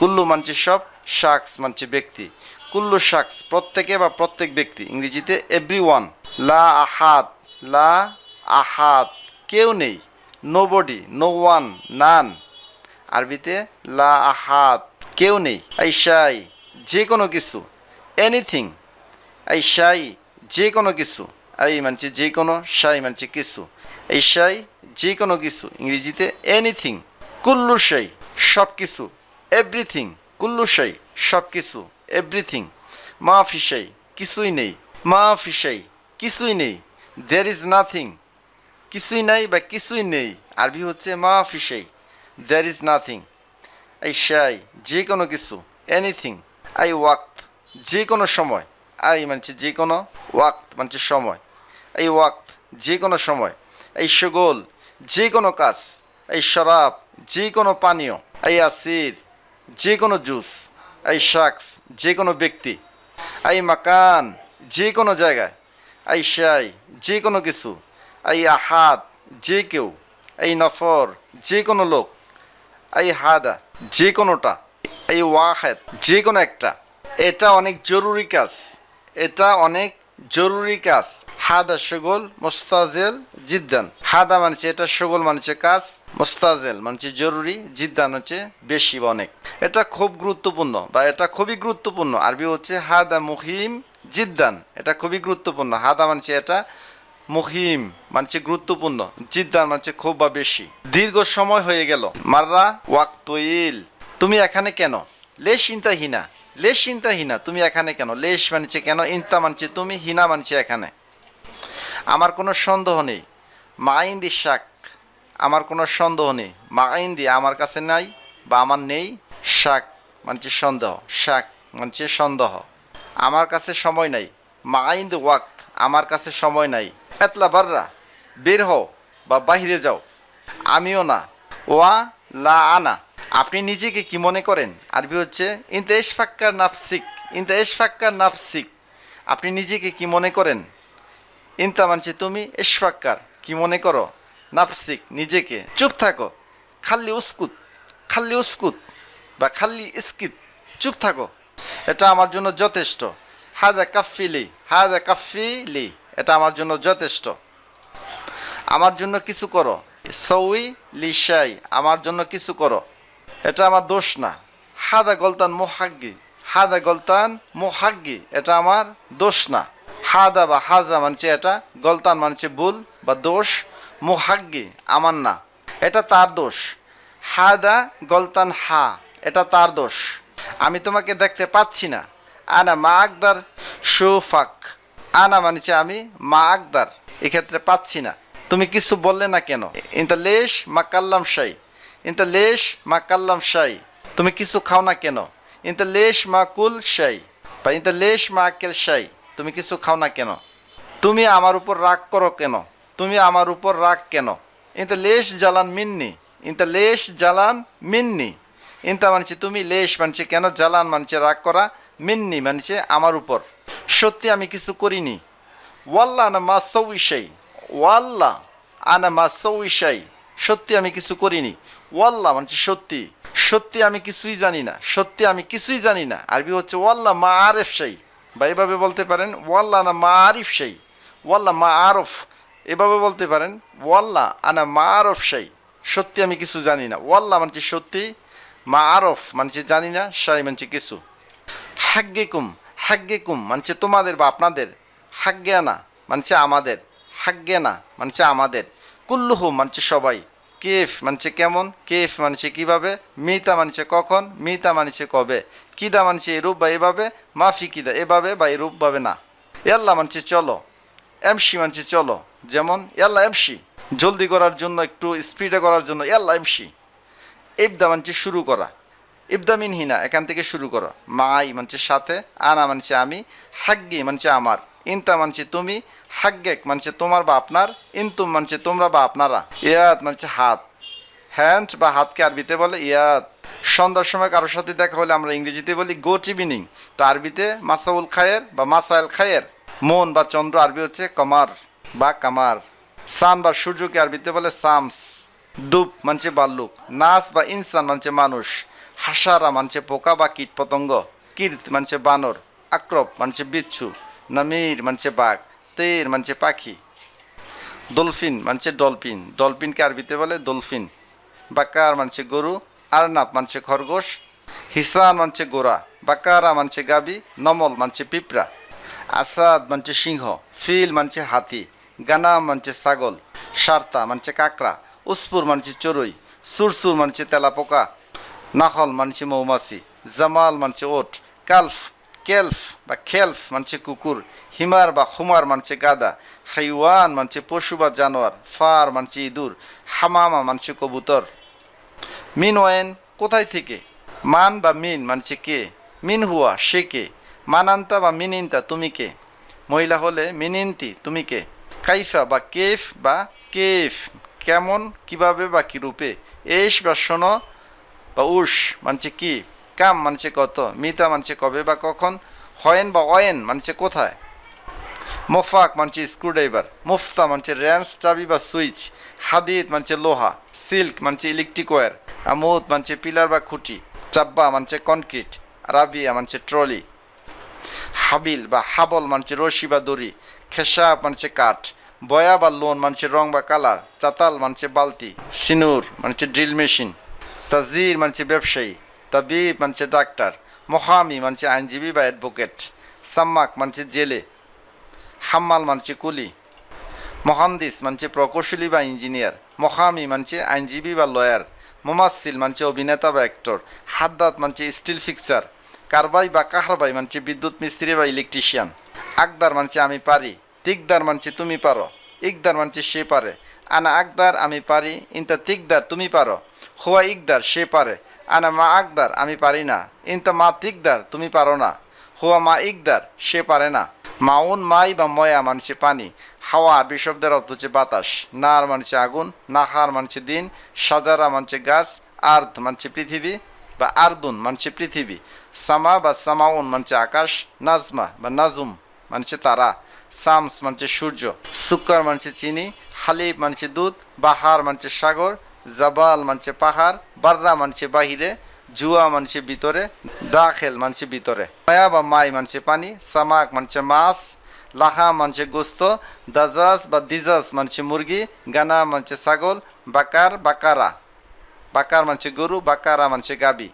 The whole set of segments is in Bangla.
কুল্লু মানছে সব শাকস মানছে ব্যক্তি। কুল্লু শাকস প্রত্যেকে বা প্রত্যেক ব্যক্তি, ইংরেজিতে এভরি ওয়ান লা আহাত লা আহাত কেউ নেই nobody no one none আরবিতে লা আহাত কেউ নেই, আইসাই যে কোনো কিছু এনিথিং এই শাই যে কোনো কিছু এই মানছে যে কোনো শাই মানছে কিছু এই শাই যে কোনো কিছু, ইংরেজিতে এনিথিং কুল্লু শাই সব কিছু এভরিথিং কুল্লু শাই সব কিছু এভরিথিং মা ফিসাই কিছুই নেই। মা ফিসাই কিছুই নেই। দের ইজ নাথিং কিছুই নাই বা কিছুই নেই। আরবি হচ্ছে মা ফিসাই দের ইজ নাথিং এই শাই যে কোনো কিছু এনিথিং আই ওয়াক্ত যে কোনো সময়। আই মানছে যে কোনো ওয়াক্ত মানছে সময়। এই ওয়াক্ত যে কোনো সময়। এই সুগোল যে কোনো কাজ। এই শরাব যে কোনো পানীয়। এই আসির যে কোনো জুস, এই শাকস যে কোনো ব্যক্তি, এই মাকান যে কোনো জায়গায়, এই শাই যে কোনো কিছু, এই আহাদ, যে কেউ, এই নফর যে কোনো লোক, এই হাদা যে কোনোটা এই ওয়াহেদ যে কোনো একটা, এটা অনেক জরুরি কাজ, এটা অনেক জরুরি কাজ। হাদা সুগল, মোস্তাজেল, জিদ্দান। হাদা মানছে এটা সুগল মানছে কাজ মোস্তাজেল মানছে জরুরি, জিদ্দান হচ্ছে বেশি বা অনেক। এটা খুব গুরুত্বপূর্ণ বা এটা খুবই গুরুত্বপূর্ণ। আরবি হচ্ছে হাদা মুহিম, জিদ্দান। এটা খুবই গুরুত্বপূর্ণ। হাদা মানছে এটা মুহিম মানছে গুরুত্বপূর্ণ। জিদ্দান মানছে খুব বা বেশি। দীর্ঘ সময় হয়ে গেল। মাররা ওয়াক্তইল। তুমি এখানে কেন? লেশ হিনা। লেশ হিনা। তুমি এখানে কেন? লেশ মানছে কেন? ইন্তা মানছে তুমি, হিনা মানছে এখানে। আমার কোনো সন্দেহ নেই। মাইন্দি শাক। আমার কোনো সন্দেহ নেই। মাইন্দি আমার কাছে নাই বা আমার নেই, শাক মানছে সন্দেহ, শাক মানছে সন্দেহ। আমার কাছে সময় নাই। মাইন্দ ওয়াক্ত, আমার কাছে সময় নাই। এতলা বাররা, বের হও বা বাহিরে যাও। আমিও না। ওয়া লা আনা। আপনি নিজেকে কি মনে করেন? আরবি হচ্ছে ইনতে এশফাক্কার নাফসিক ইনতে এশফাক্কার নাফসিক। আপনি নিজেকে কি মনে করেন? ইনতা মানছে তুমি এশফাক্কার কি মনে করো? নাফসিক, নিজেকে। চুপ থাকো। খাল্লি উস্কুত খাল্লি উস্কুত বা খাল্লি ইস্কিত, চুপ থাকো। এটা আমার জন্য যথেষ্ট। হাদা কাফিলি হাদা কাফিলি, এটা আমার জন্য যথেষ্ট। আমার জন্য কিছু করো। সউই লিশাই আমার জন্য কিছু করো। এটা আমার দোষ না। হাদা গলতান মোহাগ্গি, হাদা গলতান মোহাগ্গি, এটা আমার দোষ না। হাদা বা হাজা মানছে এটা, গলতান মানছে ভুল বা দোষ। মোহাগ্গি, আমার না। এটা তার দোষ। হা দা গলতান হা, এটা তার দোষ। আমি তোমাকে দেখতে পাচ্ছি না। আনা মা আকদার শোফাক আনা মানছে আমি মা আকদার। এক্ষেত্রে পাচ্ছি না। তুমি কিছু বললে না কেন? ইনতা লেশ মা কাল্লাম শাই। ইনতা লেশ মা কাল্লাম সাই তুমি কিছু খাও না কেন? ইনতা লেশ মা কুল শাই। বা ইনতা লেশ মা আকেল সাই তুমি কিছু খাও না কেন? তুমি আমার উপর রাগ করো কেন? তুমি আমার উপর রাগ কেন? ইনতা লেশ জ্বালান মিন্নি। ইনতা লেশ জ্বালান মিন্নি। ইনতা মানছে তুমি লেশ, মানছে কেন জ্বালান, মানছে রাগ করা মিন্নি, মানছে আমার উপর। সত্যি আমি কিছু করিনি। ওয়াল্লা না মা সৌইশাই ওয়াল্লা আনা মা সৌইশাই সত্যি আমি কিছু করিনি। ওয়াল্লা মানে সত্যি। সত্যি আমি কিছুই জানি না। সত্যি আমি কিছুই জানি না। আরবি হচ্ছে ওয়াল্লা মা আরেফ শাই। বা এভাবে বলতে পারেন, ওয়াল্লা না মা আরিফ শাই। ওয়াল্লা মা আরফ। এভাবে বলতে পারেন ওয়াল্লা আনা মা আরফ শাই সত্যি আমি কিছু জানি না ওয়াল্লা মানছে সত্যি মা আরফ মানছে জানি না শাই মানছে কিছু হাগ্গেকুম হাগ্গেকুম মানছে তোমাদের বা আপনাদের হাগ্গেয়ানা মানছে আমাদের হাগ্গেনা মানছে আমাদের কুল্লুহু মানছে সবাই কেফ মানছে কেমন কেফ মানছে কীভাবে মিতা মানছে কখন মিতা মানছে কবে কিদা মানছে এরূপ বা এভাবে মাফি কিদা এভাবে বা এরূপভাবে না ইয়াল্লা মানছে চলো এমসি মানছে চলো যেমন ইয়াল্লা এমসি জলদি করার জন্য, একটু স্পিডে করার জন্য ইয়াল্লা এমসি ইবদা মানছে শুরু করা। ইবদা মিনহিনা এখান থেকে শুরু করো। মাই মানছে সাথে, আনা মানছে আমি, হাগ্গি মানছে আমার, ইনতা মানছে তুমি, হাগ্গেক মানছে তোমার বা আপনার, ইনতুম মানছে তোমরা বা আপনারা। ইয়াত মানছে হাত। হ্যান্ড বা হাতকে আরবিতে বলে ইয়াত সন্ধ্যার সময় কারোর সাথে দেখা হলে আমরা ইংরেজিতে বলি গোট ইভিনিং তো আরবিতে মাসাউল খায়ের বা মাসাইল খায়ের। মন বা চন্দ্র আরবি হচ্ছে কমার। বা কামার। সান বা সূর্যকে আরবিতে বলে সামস। দুপ মানছে বাল্লুক, নাস বা ইনসান মানছে মানুষ, হাসারা মানছে পোকা বা কীট পতঙ্গ, কীর্ত মানছে বানর আক্রপ মানছে বিচ্ছু, নামির মানছে বাঘ, তের মানছে পাখি। ডলফিন মানছে ডলফিন, ডলফিনকে আরবিতে বলে ডলফিন বাকার মানছে গরু আরনাপ মানছে খরগোশ, হিসান মানছে গোড়া বাকারা মানছে গাবি, নমল মানছে পিঁপড়া, আসাদ মানছে সিংহ, ফিল মানছে হাতি। গানাম মানছে ছাগল, সার্তা মানছে কাকড়া, উসপুর মানছে চড়ুই, সুরসুর মানছে তেলাপোকা, নাহল মানছে মৌমাছি, জামাল মানছে ওট, কালফ, কেলফ বা খেলফ মানছে কুকুর, হিমার বা হুমার মানছে গাদা, হাইওয়ান মানছে পশু বা জানোয়ার, ফার মানছে ইঁদুর, হামামা মানছে কবুতর। মিন ওয়েন কোথায় থেকে? মান বা মিন মানছে কে? মিন হুয়া, সে কে? মানান্তা বা মিনিন্তা, তুমি কে? মহিলা হলে মিনিন্তি, তুমি কে? কাইফা বা কেফ বা কেফ। কেমন, কীভাবে বা কি রূপে এস বা শোনো বা উস মানছে কি? কাম মানছে কত? মিতা মানছে কবে বা কখন? হয়েন বা অয়েন মানছে কোথায়? মোফাক মানছে স্ক্রুড্রাইভার। মুফতা মানছে র্যান্স, চাবি বা সুইচ। হাদিদ মানছে লোহা। সিল্ক মানছে ইলেকট্রিক ওয়্যার আমুদ মানছে পিলার বা খুঁটি। চাব্বা মানছে কনক্রিট। রাবিয়া মানছে ট্রলি। হাবিল বা হাবল মানছে রশি বা দড়ি। খেসাব মানছে কাঠ, বয়া বা লোন মানছে রং বা কালার, চাতাল মানছে বালতি, সিনুর মানছে ড্রিল মেশিন, তাজির মানছে ব্যবসায়ী, তাবিব মানছে ডাক্তার, মহামি মানছে আইনজীবী বা অ্যাডভোকেট, সাম্মাক মানছে জেলে, হাম্মাল মানছে কুলি, মহান্দিস মানছে প্রকৌশলী বা ইঞ্জিনিয়ার, মহামি মানছে আইনজীবী বা লয়ার মোমাসিল মানছে অভিনেতা বা অ্যাক্টর হাদ্দাত মানছে স্টিল ফিক্সার, কারবাই বা কাহারবাই মানছে বিদ্যুৎ মিস্ত্রি বা ইলেকট্রিশিয়ান। আকদার মানছে আমি পারি, তিকদার মানছে তুমি পারো, ইকদার মানছে সে পারে। আনা আকদার আমি পারি, ইনতা তিকদার তুমি পারো, হুয়া ইকদার সে পারে। আনা মা আকদার আমি পারি না, ইনতা মা তিকদার তুমি পারো না, হুয়া মা ইকদার সে পারে না। মাউন মাই বা ময়া মানছে পানি, হাওয়া আরবি শব্দের অর্থ হচ্ছে বাতাস, নার মানছে আগুন, নাহার মানছে দিন, সাজারা মানছে গাছ আর্থ মানছে পৃথিবী বা আর্দুন মানছে পৃথিবী, সামা বা সামাউন মানছে আকাশ, নাজমা বা নাজুম। মানছে তারা সামস মানছে সূর্য সুক্কর মানছে চিনি, হালিব মানছে দুধ, বাহার মানছে সাগর, জাবাল মানছে পাহাড়, বাররা মানছে বাহিরে, জুয়া মানছে ভিতরে, দাখেল মানছে ভিতরে। মায়া বা মাই মানছে পানি, সামাক মানছে মাছ, লাহা মানছে গোস্ত দাজাস বা দিজাস মানছে মুরগি, গানা মানছে ছাগল, বাকার, বাকারা। বাকার মানছে গরু, বাকারা মানছে গাবি।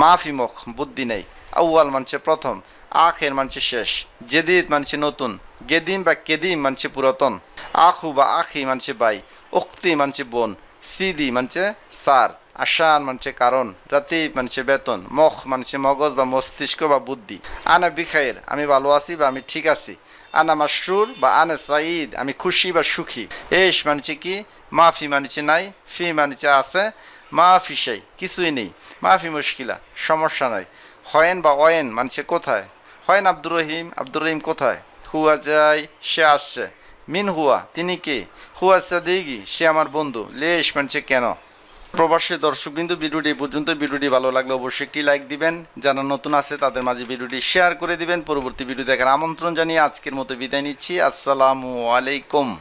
মাফি মুখ, বুদ্ধি নেই। আউয়াল মানছে প্রথম। আখের মানছে শেষ। জেদিদ মানছে নতুন। গেদিম বা কেদিম মানছে পুরাতন। আখু বা আখি মানছে বাই। উক্তি মানছে বোন। সিদি মানছে সার। আশান মানছে কারণ। রাতিব মানছে বেতন। মখ মানছে মগজ বা মস্তিষ্ক বা বুদ্ধি। আনা বিখায়ের আমি ভালো আছি বা আমি ঠিক আছি। আনা মাসরুর বা আনা সাইদ আমি খুশি বা সুখী। এস মানছে কি? মাফি মানছে নাই, ফি মানছে আছে। মাফি সেই, কিছুই নেই। মাফি মুশকিলা, সমস্যা নাই। হয়েন বা অয়েন মানছে কোথায়? হয়েন আব্দুর রহিম? আব্দুর রহিম কোথায়? হুয়া যাই, সে আসছে। মিন হুয়া, তিনি কে? হুয়া সাদিগি সে আমার বন্ধু। লেশ মানছে কেন? প্রবাসী দর্শক কিন্তু ভিডিওটি পর্যন্ত। ভিডিওটি ভালো লাগলে অবশ্যই একটি লাইক দিবেন। যারা নতুন আছে, তাদের মাঝে ভিডিওটি শেয়ার করে দিবেন। পরবর্তী ভিডিও দেখার আমন্ত্রণ জানিয়ে আজকের মতো বিদায় নিচ্ছি। আসসালামু আলাইকুম।